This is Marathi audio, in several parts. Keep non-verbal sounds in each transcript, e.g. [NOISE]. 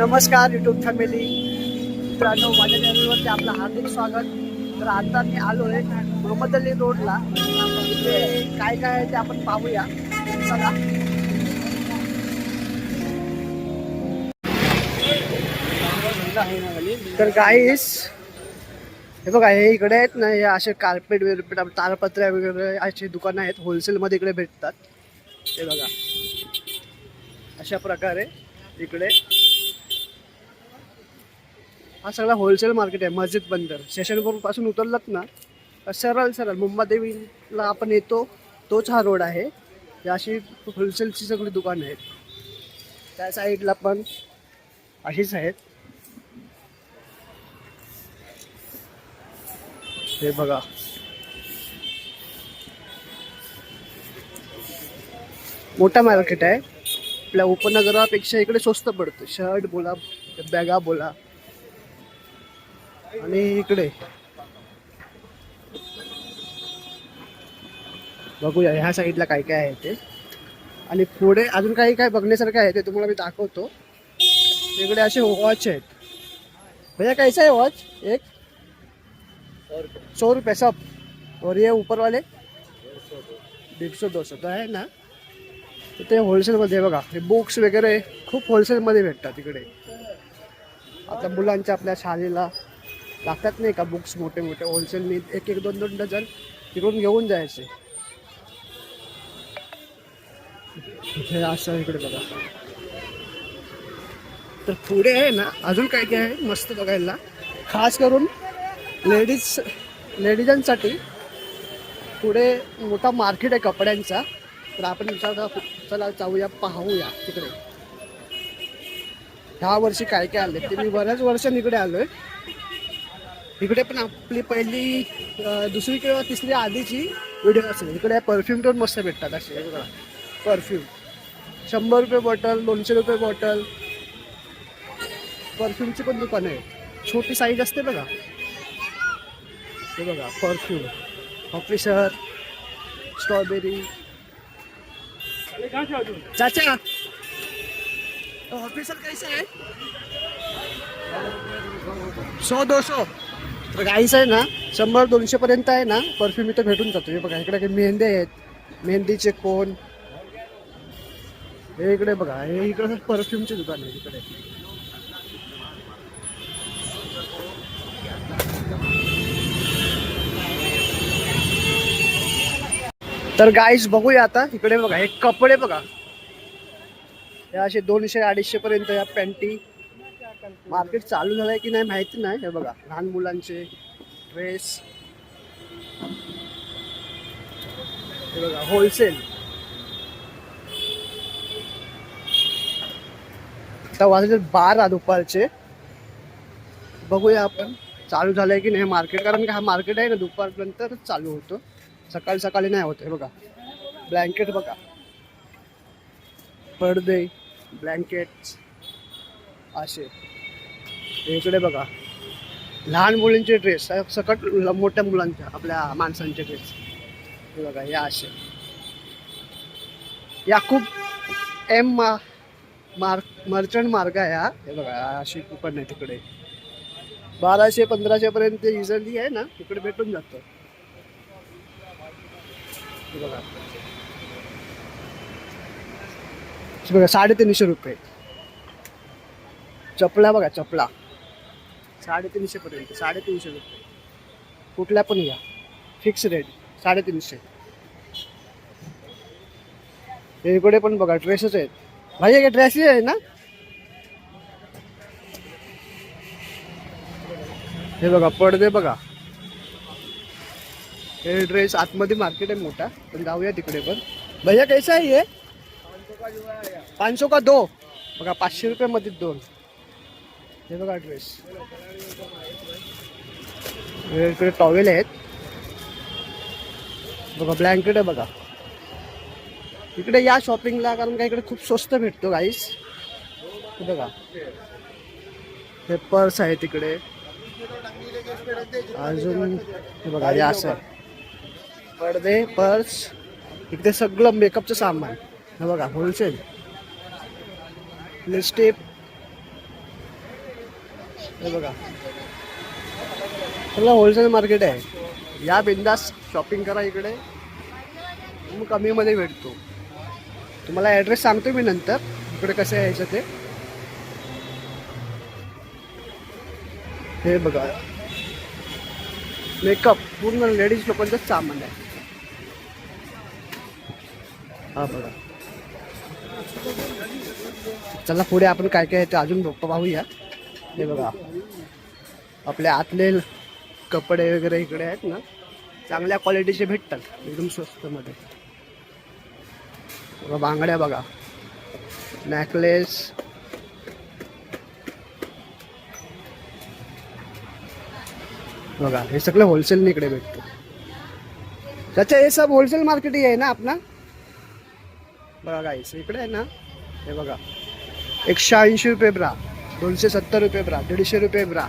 नमस्कार युट्यूब फॅमिली मित्रांनो माझ्या चॅनलवरती आपलं हार्दिक स्वागत. तर आता मी आलो आहे मोहम्मद अली रोडला इथे काय काय आहे ते आपण पाहूया. चला. तर गाईस हे बघा हे इकडे आहेत ना हे असे कार्पेट बिरपेट तारपत्र्या वगैरे अशी दुकानं आहेत. होलसेलमध्ये इकडे भेटतात. हे बघा. अशा प्रकारे इकडे हा सगळा होलसेल मार्केट आहे मस्जिद बंदर. सेशनपासून उतरलात ना सरळ सरळ मुंबादेवीला आपण येतो तोच हा रोड आहे. अशी होलसेलची सगळी दुकानं आहेत. त्या साईडला पण अशीच आहेत. हे बघा. मोठा मार्केट आहे. आपल्या उपनगरापेक्षा इकडे स्वस्त पडतं. शर्ट बोला बॅगा बोला. आणि इकडे. बघूया ह्या साईडला काय काय आहे ते. आणि पुढे अजून काही काय बघण्यासारखं आहे ते तुम्हाला मी दाखवतो. इकडे असे वॉच आहेत. भैया कैसा आहे वॉच? एक. सौ रुपये सब. और ये ऊपर वाले दीड सौ दो सौ तो आहे ना? तर ते होलसेलमध्ये आहे बघा. हे बुक्स वगैरे खूप होलसेलमध्ये भेटतात तिकडे आता मुलांच्या आपल्या शाळेला. लागतात नाही का बुक्स मोठे मोठे होलसेल मी एक एक दोन दोन डझन तिकडून घेऊन जायचे. हे असं इकडे बघा. तर पुढे आहे ना अजून काय काय आहे मस्त बघायला. खास करून लेडीज लेडीजांसाठी पुढे मोठा मार्केट आहे कपड्यांचा. तर आपण विचार चला जाऊया पाहूया तिकडे. ह्या वर्षी काय काय आले ते मी बऱ्याच वर्षांनी इकडे आलोय. इकडे पण आपली पहिली दुसरी किंवा तिसरी आधीची व्हिडिओ असेल. इकडे परफ्यूम पण मस्त भेटतात असे बघा. परफ्यूम शंभर रुपये बॉटल दोनशे रुपये बॉटल परफ्यूमची पण दुकान आहे. छोटी साईज असते बघा. हे बघा परफ्यूम ऑफिसर स्ट्रॉबेरी चाचा ऑफिसर कैसे आहे? सौ दो सौ. तर गाईस आहे ना शंभर दोनशे पर्यंत आहे ना परफ्यूम इथं भेटून जातो. हे बघा इकडे काही मेहंदे आहेत. मेहंदीचे कोण? हे इकडे बघा हे इकडे परफ्यूमचे दुकान आहे इकडे. तर गाईस बघूया आता इकडे बघा हे कपडे बघा. हे असे दोनशे अडीचशे पर्यंत या पॅन्टी मार्केट चालू झालंय की नाही माहिती नाही. हे बघा लहान मुलांचे ड्रेस. हे बघा होलसेल आता वाजले बारा दुपारचे. बघूया आपण चालू झालंय की नाही मार्केट कारण की हा मार्केट आहे ना दुपारपर्यंत चालू होतो. सकाळी सकाळी नाही होत हे बघा. ब्लँकेट बघा. पडदे ब्लँकेट असे. इकडे बघा. लहान मुलींचे ड्रेस सकट मोठ्या मुलांच्या आपल्या माणसांचे ड्रेस हे बघा या असे या खूप एम मा मार्क मर्चंट मार्ग आहे हा. हे बघा अशी कुपन आहे तिकडे. बाराशे पंधराशे पर्यंत आहे ना तिकडे भेटून जातं. बघा. बघा साडेतीनशे रुपये. चपला बघा चपला. साडेतीनशेपर्यंत साडेतीनशे रुपये. कुठल्या पण या. फिक्स रेट साडेतीनशे. हे इकडे पण बघा ड्रेसच आहेत. भाई हे ड्रेसही आहे ना? हे बघा पडदे बघा. हे ड्रेस आतमध्ये मार्केट आहे मोठा पण जाऊया तिकडे पण. भैया कैसा आहे हे? पाचशे का दो? बघा पाचशे रुपयामध्ये दोन. हे बघा ड्रेस इकडे टॉवेल आहेत. बघा ब्लँकेट आहे बघा. इकडे या शॉपिंगला कारण का इकडे खूप स्वस्त भेटतो गाईस हे बघा. हे पर्स आहे तिकडे अजून हे बघा हे असं पडदे पर्स इकडे सगळं मेकअपचं सामान. हे बघा होलसेल लिपस्टिक हे बघा. सगळं होलसेल मार्केट आहे. या बिंदास शॉपिंग करा इकडे. मग कमीमध्ये भेटतो. तुम्हाला ॲड्रेस सांगतो मी नंतर. इकडे कसं यायचं ते. हे बघा. मेकअप पूर्ण लेडीज लोकांचंच सामान आहे. हा बघा. चला पुढे आपण काय काय आहे ते अजून पाहूया. हे बघा. आपले आतले कपडे वगैरे इकडे आहेत ना चांगल्या क्वालिटीचे भेटतात एकदम स्वस्तमध्ये बघा बांगड्या बघा. नेकलेस बघा हे सगळं होलसेल इकडे भेटतो. त्याच्या हे सब होलसेल मार्केट आहे ना आपला? बघा गाईस इकडे आहे ना हे बघा. एकशे ऐंशी रुपये ब्रा दोनशे सत्तर रुपये ब्रा दीडशे रुपये ब्रा.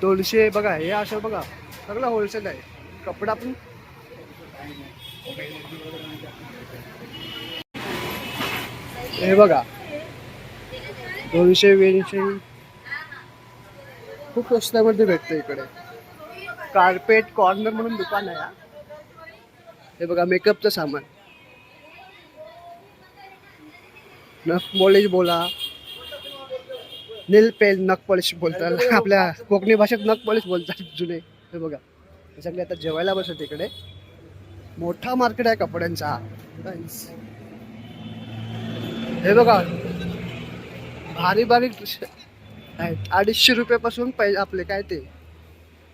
दोनशे बघा हे असं बघा सगळं होलसेल आहे. कपडा पण हे बघा दोनशे वीनशे. खूप स्वस्तामध्ये भेटतं इकडे. कार्पेट कॉर्नर म्हणून दुकान आहे हे. बघा मेकअपचं सामान. नख मॉलेज बोला. नील पेन नख पॉलिश बोलतात. [LAUGHS] आपल्या कोकणी भाषेत नख पॉलिश बोलतात जुने. हे बघा. हे सगळे आता जेवायला बसत इकडे. मोठा मार्केट आहे कपड्यांचा. हा. हे बघा. भारी भारी आहेत. अडीचशे रुपयापासून पहिले आपले काय ते?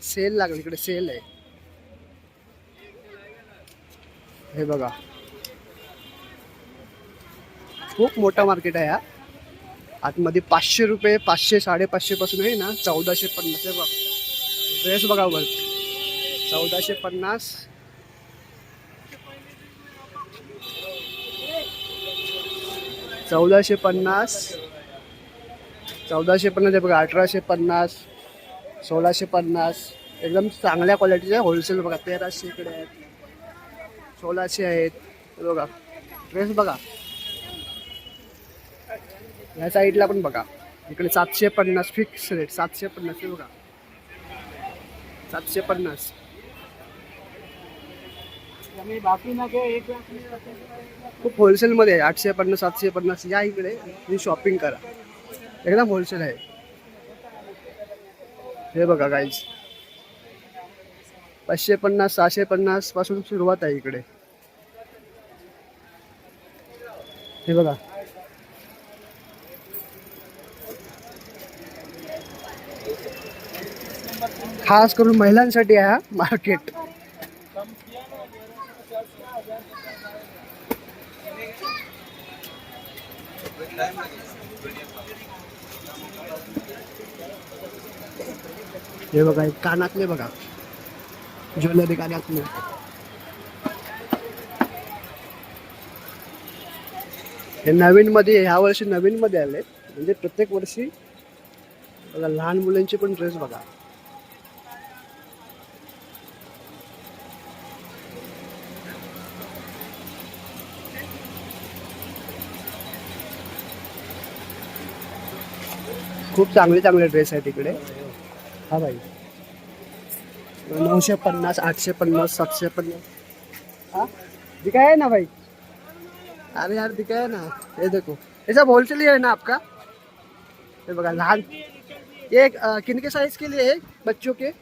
सेल लागले इकडे. सेल आहे. हे बघा. खूप मोठा मार्केट आहे हा. आतमध्ये पाचशे रुपये पाचशे साडेपाचशेपासून आहे ना चौदाशे पन्नास हे बघा. ड्रेस बघा वर. चौदाशे पन्नास. चौदाशे पन्नास. चौदाशे पन्नास हे बघा अठराशे पन्नास सोळाशे पन्नास. एकदम चांगल्या क्वालिटीचे होलसेल बघा तेराशे इकडे आहेत सोळाशे आहेत. बघा ड्रेस बघा. ह्या साईडला पण बघा. इकडे सातशे पन्नास फिक्स रेट सातशे पन्नास हे बघा. सातशे पन्नास. खूप होलसेलमध्ये आहे. आठशे पन्नास सातशे पन्नास. या इकडे तुम्ही शॉपिंग करा. एकदम होलसेल आहे. हे बघा गाईज पाचशे पन्नास सहाशे पन्नासपासून सुरुवात आहे इकडे. हे बघा. खास करून महिलांसाठी आहे हा मार्केट. हे बघा कानातले बघा. ज्वेलरी कानातले. हे नवीन मध्ये ह्या वर्षी नवीन मध्ये आले म्हणजे प्रत्येक वर्षी बघा लहान मुलांचे पण ड्रेस बघा. खूप चांगले चांगले ड्रेस आहेत इकडे. हा भाई नऊशे पन्नास आठशे पन्नास सातशे पन्नास. हाँ? दिखाया है ना भाई? अरे यार दिखाया ना. ये देखो. ये सब होलसेल ही है ना आपका? ये बघा लहान. ये अ, किनके साइज़ के लिए है? बच्चों के?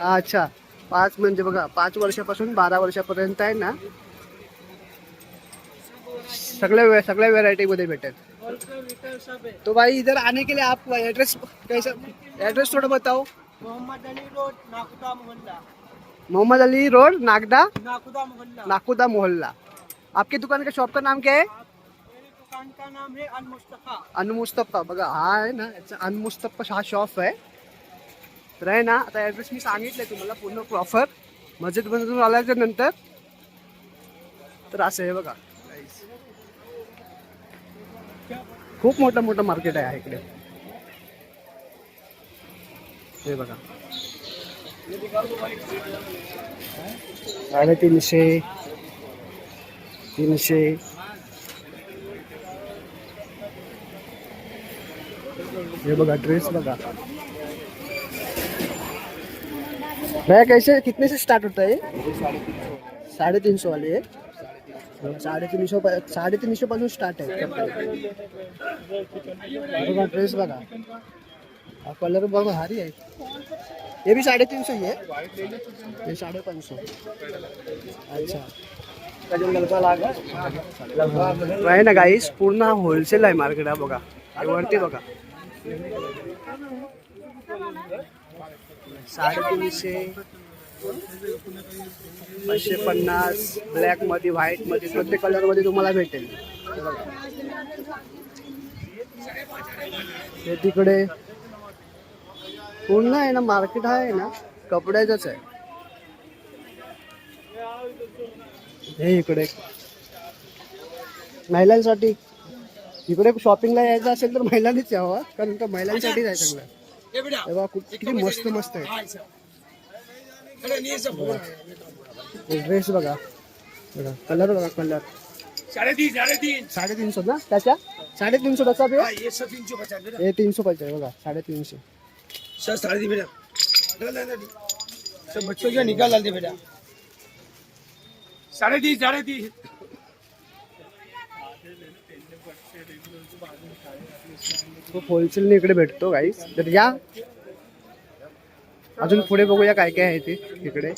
अच्छा. पाच म्हणजे बघा पाच वर्षापासून बारा वर्षापर्यंत आहे ना? सगळ्या सगळ्या व्हेरायटी मध्ये भेटेल. तो भाई इधर आने के लिए आप एड्रेस कैसा एड्रेस थोड़ा बताओ। मोहम्मद अली रोड नाकुदा मोहल्ला। मोहम्मद अली रोड नागदा? नाकुदा मोहल्ला। नाकुदा मोहल्ला। आपकी दुकान का शॉप का नाम क्या है? मेरी दुकान का नाम है अल मुस्तफा। अनमुस्तप्पा बघा हा आहे ना याचा अनमुस्तप्पा हा शॉप आहे तर आहे ना आता ॲड्रेस मी सांगितलंय तुम्हाला पूर्ण प्रॉपर मस्जिदमधून आल्याच्यानंतर. तर असं आहे बघा. खूप मोठं मोठं मार्केट आहे इकडे. हे बघा. साडेतीनशे तीनशे ये बघा ड्रेस बघा. भैया, कैसे, कितने से स्टार्ट होता है साढ़े तीन सौ वाले. है साढ़े तीन सौ साढ़े तीन सौ पासून स्टार्ट ड्रेस हा कलर बघा, भारी आहे. ये भी साढ़े तीन सौ ही है ये साढ़े पाँच सौ. अच्छा. आहे ना गाईस पूर्ण होलसेल आहे मार्केट आहे बघा. हे वरती बघा. पाचशे पन्नास ब्लॅकमध्ये व्हाईटमध्ये प्रत्येक कलरमध्ये तुम्हाला भेटेल. हे तिकडे पूर्ण आहे ना मार्केट आहे ना कपड्याचंच आहे. हे इकडे. महिलांसाठी इकडे शॉपिंगला यायचं असेल तर महिलांनीच यावं कारण का महिलांसाठी आहे सगळं. किती मस्त मस्त आहे. ड्रेस बघा. बघा कलर बघा कलर साढ़े तीन साढ़े तीन साडेतीनशे ना त्याच्या साडेतीनशे त्याचा बे. ये सब तीन सौ पचास बेटा हे तीनशे पाहिजे बघा साडेतीनशे. सर साढ़े तीन बेटा. डाल, डाल, डाल। सब बच्चों के निकाल डाल दे बेटा. साढ़े तीन साढ़े तीन खूप होलसेलने इकडे भेटतो गाईस तर या. अजून पुढे बघूया काय काय आहे ते इकडे.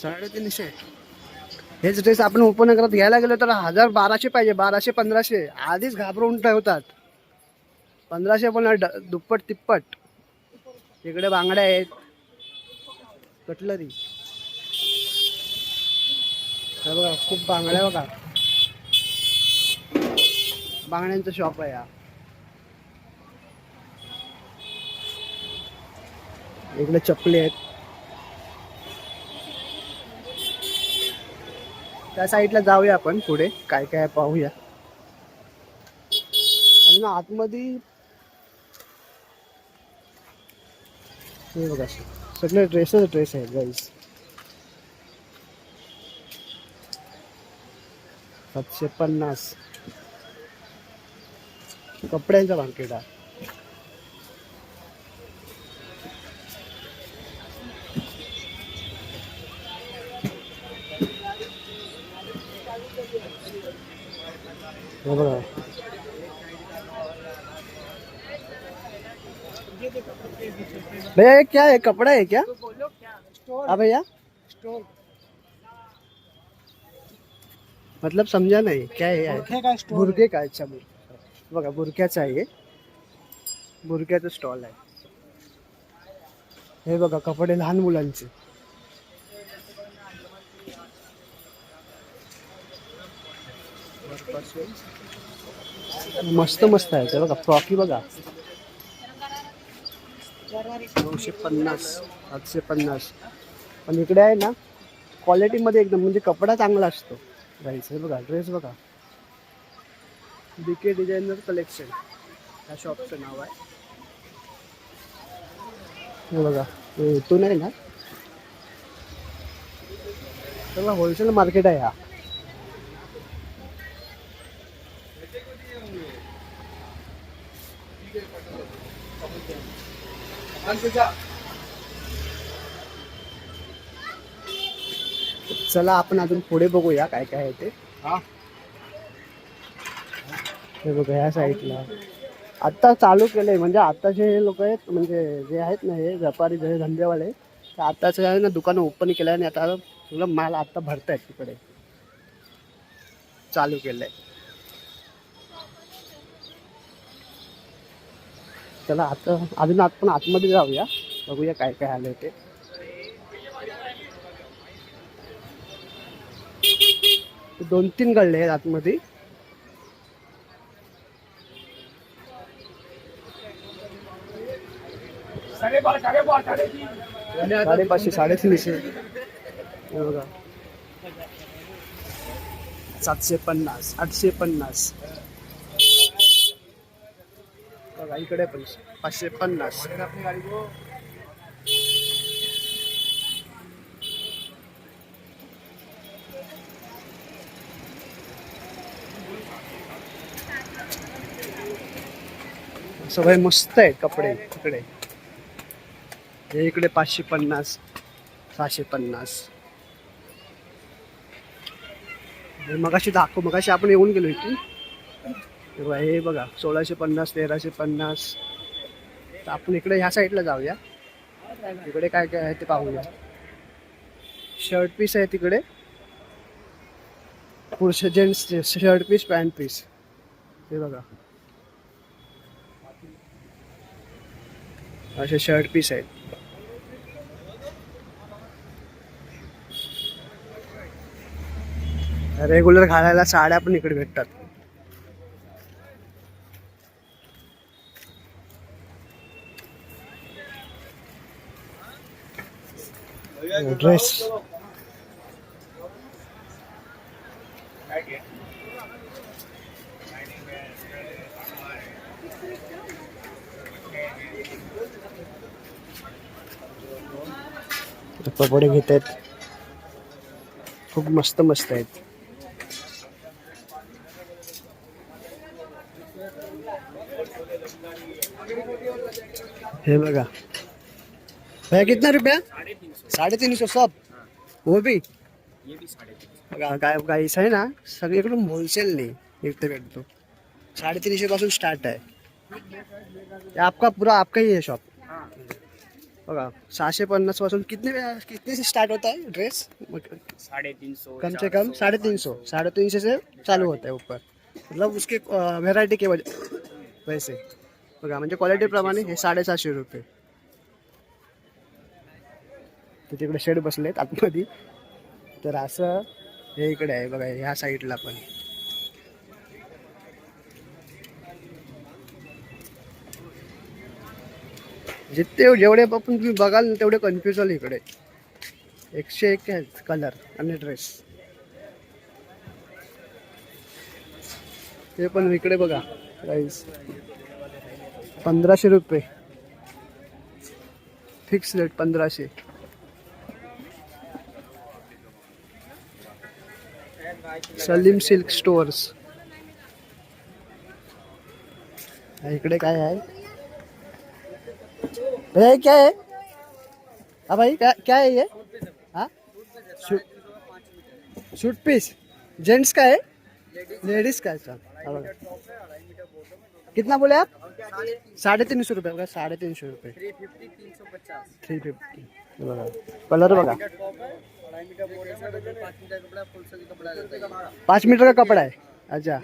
साडेतीनशे. हेच ड्रेस आपण उपनगरात घ्यायला गेलो तर हजार बाराशे पाहिजे बाराशे पंधराशे. आधीच घाबरवून ठेवतात. पंधराशे पण दुप्पट तिप्पट. इकडे बांगड्या आहेत. कटलरी. बघा खूप बांगड्या बघा. बांगड्यांचं शॉप आहे हा. इकडे चपले आहेत. त्या साईडला जाऊया आपण पुढे. काय काय पाहूया. पाहूया ना आतमध्ये हे बघा सगळे ड्रेसच ड्रेस आहेत गाईस सातशे पन्नास. कपड्यांचा मार्केट आहे हे बघा भैया ये क्या है? कपड़ा है क्या? हाँ भैया। मतलब समझा नाही क्या है यार? बुरके का अच्छा बुर बघा बुरक्याचा आहे. बुरक्याचं स्टॉल आहे. हे बघा कपडे लहान मुलांचे. मस्त मस्त आहे ते बघा फ्रॉकी बघा. नऊशे पन्नास सातशे पन्नास. पण इकडे आहे ना क्वालिटीमध्ये एकदम म्हणजे कपडा चांगला असतो. गाईच हे बघा ड्रेस बघा. बी के डिझायनर कलेक्शन ह्या शॉपचं नाव आहे. हे बघा इथून आहे ना. त्याला होलसेल मार्केट आहे हा. चला आपण अजून पुढे बघूया काय काय आहे ते. हे. बघा ह्या साईडला. आत्ता चालू केलंय म्हणजे आत्ताचे हे लोक आहेत म्हणजे जे आहेत ना हे व्यापारी जे धंदेवाले ते आत्ताच ना दुकानं ओपन केलं आणि आता सगळं माल आत्ता भरतायत तिकडे. चालू केलंय. चला आता अजून आपण आतमध्ये जाऊया. बघूया काय काय आलंय ते. दोन तीन गळले आहेत आतमध्ये. साडेपाचशे साडेतीनशे. बघा. सातशे पन्नास आठशे पन्नास. इकडे पण पाचशे पन्नास. सगळे मस्त आहेत कपडे इकडे. हे इकडे पाचशे पन्नास सहाशे पन्नास. हे मगाशी दाखव मगाशी आपण येऊन गेलो इथे किंवा बघा, हे बघा सोळाशे पन्नास तेराशे पन्नास. तर आपण इकडे ह्या साईडला जाऊया. इकडे काय काय आहे ते पाहूया. शर्ट पीस आहे तिकडे. पुरुष gents shirt piece pant piece हे बघा. असे शर्ट पीस आहेत. रेग्युलर घालायला साड्या पण इकडे भेटतात. ड्रेस कपडे घेत आहेत खूप मस्त मस्त आहेत हे बघा भैया कितना रुपया साढ़े तीन सौ सब वो भी बघा काय गाईस आहे ना सगळीकडून होलसेल नाही इथे भेटतो. साडेतीनशे पासून स्टार्ट आहे. ये आपका पूरा आपका ही है शॉप बघा सहाशे पन्नासपासून कितने कितने से स्टार्ट होता है ड्रेस साढ़े तीन सौ कम से कम साढ़े तीन सौ. साढ़े तीन सौ चालू होता है ऊपर. मतलब उसके व्हेरायटी के वजह वैसे. बघा म्हणजे क्वालिटी प्रमाणे हे साडेसातशे रुपये. तर तिकडे शेड बसलेत आतमध्ये. तर असं हे इकडे आहे बघा ह्या साईडला पण. म्हणजे जिथे जेवढे आपण तुम्ही बघाल ना तेवढे कन्फ्युज होईल इकडे. एकशे एक आहेत कलर आणि ड्रेस ते पण इकडे बघा प्राईस पंधराशे रुपये. फिक्स रेट पंधराशे. सलीम सिल्क स्टोअर्स इकडे काय आहे? भैया ये क्या है? हाँ भाई क्या क्या है ये? हाँ? शूट पीस जेंट्स का है? लेडीज़ का है सर हाँ कितना बोले आप? साढ़े तीन सौ रुपये बघा साढ़े तीन सौ रुपये थ्री फिफ्टी। बघा। कलर बघा। पाँच मीटर का कपड़ा है? अच्छा।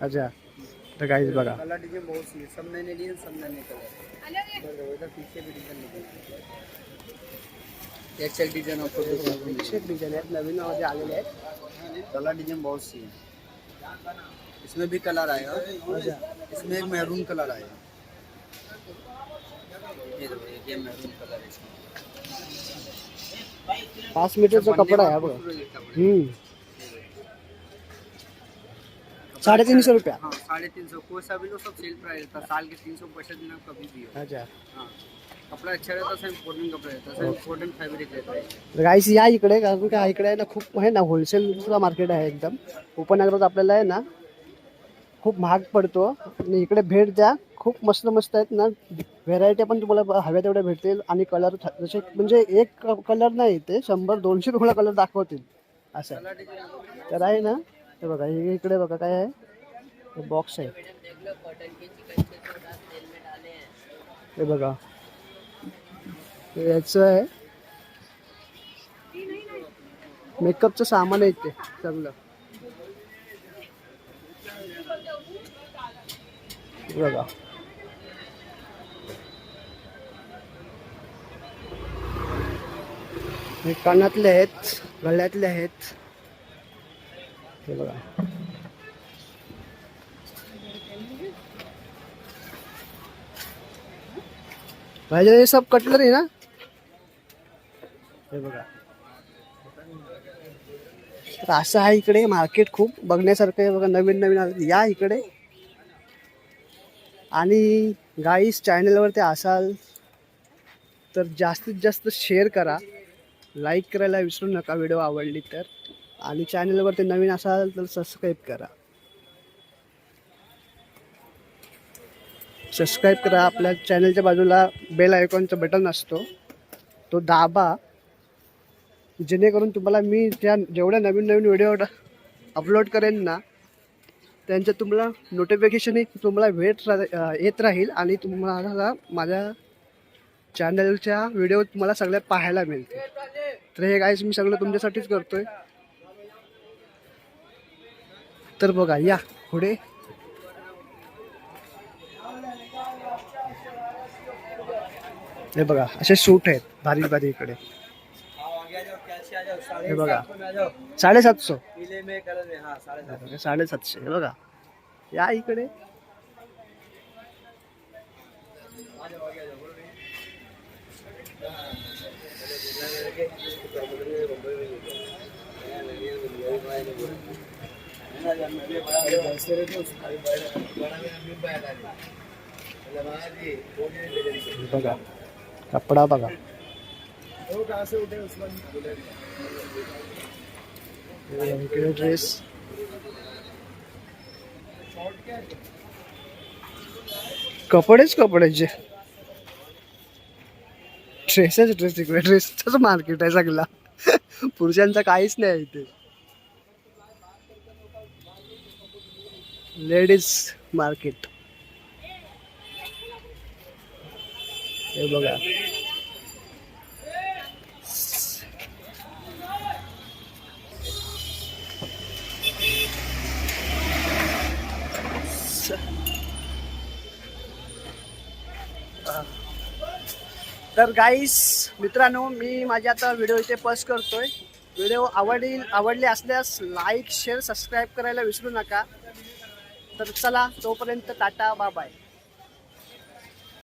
अच्छा। तो गाइस बघा। कलर डिजाइन बहुत सी है सब नए नए डिजाइन सब नए नए कलर इधर पीछे भी डिजाइन निकल एक्सेल डिजाइन आपको एकशे एक डिझाईन आहेत नवीन मध्ये आलेले आहेत कलर डिजाइन बहुत सी है इसमें भी कलर आएगा अच्छा इसमें एक मैरून कलर आएगा। ये देखो, ये मैरून कलर है इसमें। पाच मीटरचा कपडा आहे हा बघा. कपड़ा। हम्म. साडेतीन सौ रुपया. हाँ साढ़े तीन सौ कोई सा भी लो सब सेल प्राइस रहता है साल के तीन सौ पैंसठ दिन आप कभी भी हो. अच्छा. हाँ. कपड़ा अच्छा रहता है सब इम्पोर्टेंट कपड़ा रहता है. सब इम्पोर्टेंट फैब्रिक रहता. है गाईस या इकडे कारण का इकडे आहे ना खूप आहे ना होलसेलचं मार्केट आहे एकदम. उपनगरात आपल्याला आहे ना खूप महाग पडतो. आणि इकडे भेट द्या. खूप मस्त मस्त आहेत ना. व्हेरायटी पण तुम्हाला हव्या तेवढ्या भेटतील आणि कलर जसे म्हणजे एक कलर नाही ते शंभर दोनशे तुम्हाला कलर दाखवतील. असं तर आहे ना हे बघा हे इकडे बघा काय आहे. बॉक्स आहे. हे बघा. याचं आहे. मेकअपचं सामान आहे ते सगळं बघा. हे कानातले आहेत गळ्यातले आहेत. हे बघा. पाहिजे हे सब कटलरी ना? हे बघा. तर असं आहे इकडे मार्केट खूप. बघण्यासारखं आहे बघा नवीन नवीन या इकडे. आणि गाईस चॅनलवरती असाल तर जास्तीत जास्त शेअर करा. लाईक करायला विसरू नका व्हिडिओ आवडली तर. आणि चॅनलवरती नवीन असाल तर सबस्क्राईब करा. सबस्क्राईब करा. आपल्या चॅनलच्या बाजूला बेल आयकॉनचं बटन असतो. तो दाबा. जेणेकरून तुम्हाला मी त्या जेवढ्या नवीन नवीन व्हिडिओ अपलोड करेन ना त्यांचं तुम्हाला नोटिफिकेशनही तुम्हाला भेट रा येत राहील आणि तुम्हाला माझ्या चॅनलच्या व्हिडिओ तुम्हाला सगळ्या पाहायला मिळतील. तर हे गाईस मी सगळं तुमच्यासाठीच करतोय. तर बघा, या, पुढे. हे बघा, असे सूट आहेत, भारी भारी इकडे. हे बघा, साडेसातशे. साडेसातशे बघा. या इकडे. बघा कपडा बघा. ड्रेस कपडेच कपड्याचे. ड्रेसच ड्रेस तिकडे ड्रेसच मार्केट आहे सगळा. पुरुषांचा काहीच नाही आहे इथे. Ladies market. हे बघा. तर गाईस मित्रांनो मी माझ्या आता व्हिडिओ इथे पोस्ट करतोय. व्हिडिओ आवडील आवडले असल्यास लाईक शेअर सबस्क्राईब करायला विसरू नका. तर चला तोपर्यंत टाटा बाय